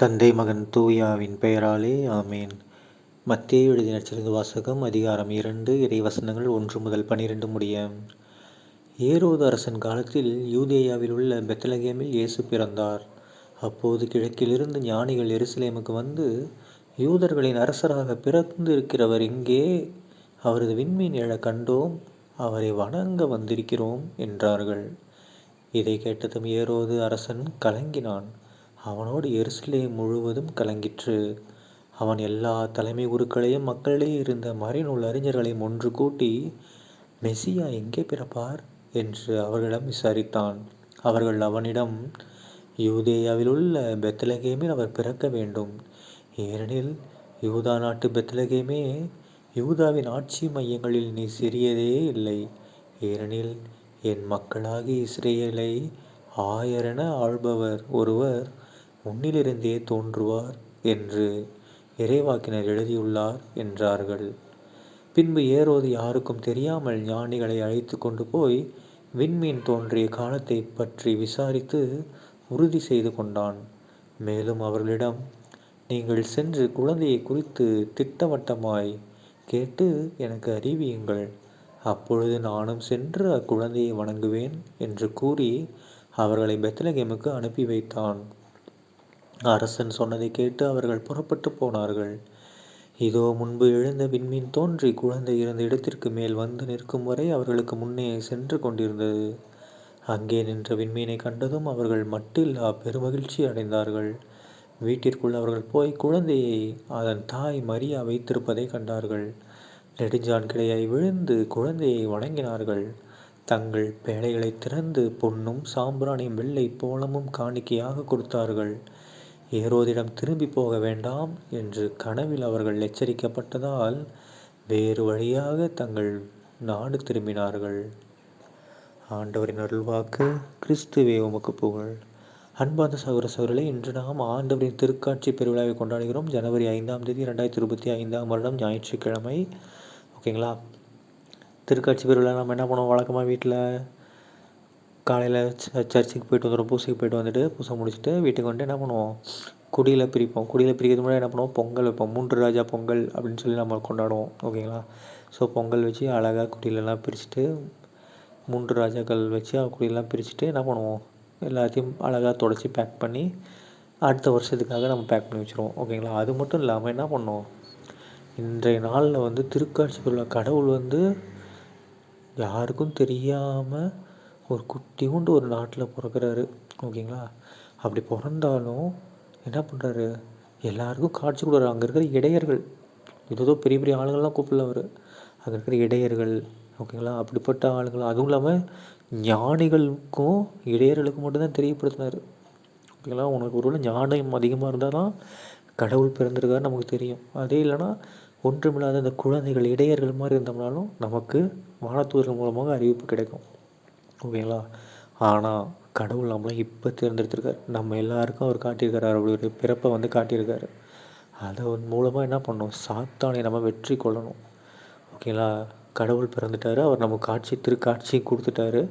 தந்தை மகன் தூயாவின் பெயராலே ஆமேன். மத்திய எழுதிய நற்செய்தி வாசகம் அதிகாரம் இரண்டு இறைவசனங்கள் ஒன்று முதல் பனிரெண்டு முடிய ஏரோது அரசன் காலத்தில் யூதேயாவில் உள்ள பெத்தலகேமில் இயேசு பிறந்தார். அப்போது கிழக்கிலிருந்து ஞானிகள் எருசலேமுக்கு வந்து யூதர்களின் அரசராக பிறந்து இருக்கிறவர் இங்கே அவரது விண்மீன் எழ கண்டோம் அவரை வணங்க வந்திருக்கிறோம் என்றார்கள். இதை கேட்டதும் ஏரோது அரசன் கலங்கினான். அவனோடு எருசலேம் முழுவதும் கலங்கிற்று. அவன் எல்லா தலைமை குருக்களையும் மக்களே இருந்த மறைநூல் அறிஞர்களையும் ஒன்று கூட்டி மெசியா எங்கே பிறப்பார்? என்று அவர்களிடம் விசாரித்தான். அவர்கள் அவனிடம் யூதேயாவில் உள்ள பெத்தலகேமில் அவர் பிறக்க வேண்டும். ஏனெனில் யூதா நாட்டு பெத்தலகேமே யூதாவின் ஆட்சி மையங்களில் நீ சிறியதே இல்லை. ஏனெனில் என் மக்களாகி இஸ்ரேலை ஆயரென ஆள்பவர் ஒருவர் உன்னிலிருந்தே தோன்றுவார் என்று இறைவாக்கினர் எழுதியுள்ளார் என்றார்கள். பின்பு ஏரோது யாருக்கும் தெரியாமல் ஞானிகளை அழைத்து கொண்டு போய் விண்மீன் தோன்றிய காலத்தை பற்றி விசாரித்து உறுதி செய்து கொண்டான். மேலும் அவர்களிடம் நீங்கள் சென்று குழந்தையை குறித்து திட்டவட்டமாய் கேட்டு எனக்கு அறிவியுங்கள். அப்பொழுது நானும் சென்று அக்குழந்தையை வணங்குவேன் என்று கூறி அவர்களை பெத்தலகேமுக்கு அனுப்பி வைத்தான். அரசன் சொன்னதை கேட்டு அவர்கள் புறப்பட்டு போனார்கள். இதோ முன்பு எழுந்த விண்மீன் தோன்றி குழந்தை இருந்த இடத்திற்கு மேல் வந்து நிற்கும் வரை அவர்களுக்கு முன்னே சென்று கொண்டிருந்தது. அங்கே நின்ற விண்மீனை கண்டதும் அவர்கள் மட்டில்லா பெருமகிழ்ச்சி அடைந்தார்கள். வீட்டிற்குள் அவர்கள் போய் குழந்தையை அதன் தாய் மரியா வைத்திருப்பதை கண்டார்கள். நெடுஞ்சான் கிடையை விழுந்து குழந்தையை வணங்கினார்கள். தங்கள் பேழைகளை திறந்து பொன்னும் சாம்பிராணியும் வெள்ளை போலமும் காணிக்கையாக கொடுத்தார்கள். ஏரோதிடம் திரும்பி போக வேண்டாம் என்று கனவில் அவர்கள் எச்சரிக்கப்பட்டதால் வேறு வழியாக தங்கள் நாடு திரும்பினார்கள். ஆண்டவரின் அருள்வாக்கு கிறிஸ்துவே உமக்கு புகழ். அன்பார்ந்த சகோதர சகோதரர்களே இன்று நாம் ஆண்டவரின் திருக்காட்சி பெருவிழாவை கொண்டாடுகிறோம். ஜனவரி ஐந்தாம் தேதி ரெண்டாயிரத்தி இருபத்தி ஐந்தாம் வருடம் ஞாயிற்றுக்கிழமை. ஓகேங்களா? திருக்காட்சி பெருவிழா நம்ம என்ன பண்ணுவோம்? வழக்கமாக வீட்டில் காலையில் சர்ச்சுக்கு போயிட்டு வந்துடும் பூசைக்கு போயிட்டு வந்துட்டு பூசை முடிச்சுட்டு வீட்டுக்கு வந்துட்டு என்ன பண்ணுவோம்? குடியில் பிரிப்போம். குடியில் பிரிக்கிறது முன்னாடி என்ன பண்ணுவோம்? பொங்கல் வைப்போம். மூன்று ராஜா பொங்கல் அப்படின்னு சொல்லி நம்ம கொண்டாடுவோம். ஓகேங்களா? ஸோ பொங்கல் வச்சு அழகாக குடியிலலாம் பிரிச்சுட்டு மூன்று ராஜாக்கள் வச்சு குடியெல்லாம் பிரிச்சுட்டு என்ன பண்ணுவோம்? எல்லாத்தையும் அழகாக தொடச்சி பேக் பண்ணி அடுத்த வருஷத்துக்காக நம்ம பேக் பண்ணி வச்சுருவோம். ஓகேங்களா? அது மட்டும் இல்லாமல் என்ன பண்ணோம் இன்றைய நாளில் வந்து திருக்காட்சி உள்ள கடவுள் வந்து யாருக்கும் தெரியாமல் ஒரு குட்டியூண்டு ஒரு நாட்டில் பிறக்கிறாரு. ஓகேங்களா? அப்படி பிறந்தாலும் என்ன பண்ணுறாரு எல்லாருக்கும் காட்சி கொடுக்குறாரு. அங்கே இருக்கிற இடையர்கள். ஏதோ பெரிய பெரிய ஆளுங்கள்லாம் கூப்பிடல அவர். அங்கே இருக்கிற இடையர்கள். ஓகேங்களா? அப்படிப்பட்ட ஆளுங்கள் அதுவும் இல்லாமல் ஞானிகளுக்கும் இடையர்களுக்கும் மட்டும்தான் தெரியப்படுத்தினார். ஓகேங்களா? உனக்கு ஒருவேளை ஞானம் அதிகமாக இருந்தால் தான் கடவுள் பிறந்திருக்காரு நமக்கு தெரியும். அதே இல்லைன்னா ஒன்றுமில்லாத அந்த குழந்தைகள் இடையர்கள் மாதிரி இருந்தோம்னாலும் நமக்கு வானத்தூர்கள் மூலமாக அறிவிப்பு கிடைக்கும். ஓகேங்களா? ஆனால் கடவுள் நம்மளை இப்போ தேர்ந்தெடுத்திருக்கார். நம்ம எல்லாருக்கும் அவர் காட்டியிருக்காரு. அவருடைய பிறப்பை வந்து காட்டியிருக்காரு. அதை மூலமாக என்ன பண்ணணும்? சாத்தானை நம்ம வெற்றி கொள்ளணும். ஓகேங்களா? கடவுள் பிறந்துட்டார். அவர் நமக்கு காட்சி திருக்காட்சியும் கொடுத்துட்டாரு.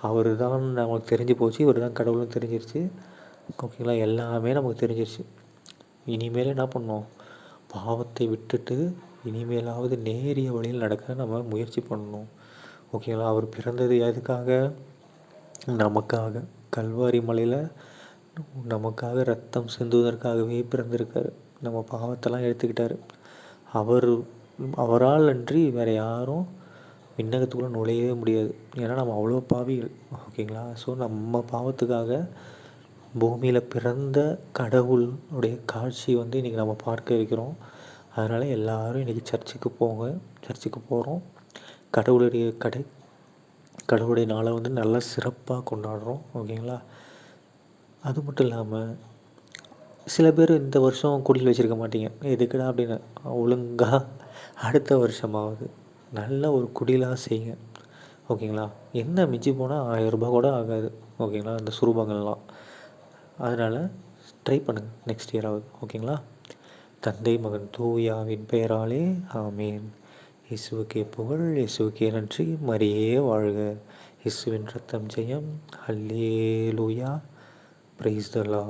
அவர் தான் நமக்கு தெரிஞ்சு போச்சு. இவர் தான் கடவுளும் தெரிஞ்சிருச்சு. ஓகேங்களா? எல்லாமே நமக்கு தெரிஞ்சிருச்சு. இனிமேல் என்ன பண்ணோம் பாவத்தை விட்டுட்டு இனிமேலாவது நேரிய வழியில் நடக்க நம்ம முயற்சி பண்ணணும். ஓகேங்களா? அவர் பிறந்தது எதுக்காக? நமக்காக. கல்வாரி மலையில் நமக்காக ரத்தம் சிந்துவதற்காகவே பிறந்திருக்காரு. நம்ம பாவத்தெல்லாம் எடுத்துக்கிட்டார். அவர் அவரால் அன்றி வேறு யாரும் விண்ணகத்துக்குள்ளே நுழையவே முடியாது. ஏன்னா நம்ம அவ்வளோ பாவிகள். ஓகேங்களா? ஸோ நம்ம பாவத்துக்காக பூமியில் பிறந்த கடவுளுடைய காட்சி வந்து இன்றைக்கி நம்ம பார்க்க வைக்கிறோம் அதனால் எல்லோரும் இன்றைக்கி சர்ச்சுக்கு போங்க. சர்ச்சுக்கு போகிறோம் கடவுளுடைய கடை கடவுளுடைய நாளை வந்து நல்லா சிறப்பாக கொண்டாடுறோம் ஓகேங்களா? அது மட்டும் இல்லாமல் சில பேர் இந்த வருஷம் குடியில் வச்சுருக்க மாட்டீங்க. எதுக்குடா அப்படின்னு ஒழுங்காக அடுத்த வருஷமாவது நல்ல ஒரு குடிலாக செய்யுங்க ஓகேங்களா? என்ன மிஞ்சி போனால் ஆயிரரூபா கூட ஆகாது ஓகேங்களா? இந்த சுரூபங்கள்லாம். அதனால் ட்ரை பண்ணுங்கள் நெக்ஸ்ட் இயர் ஆகுது ஓகேங்களா? தந்தை மகன் தூயாவின் பெயராலே ஆமீன். இயேசுவுக்கே புகழ் இயேசுவுக்கே நன்றி. மரியே வாழ்க. இயேசுவின் ரத்தம் ஜெயம். ஹல்லே லூயா பிரைஸ் தலா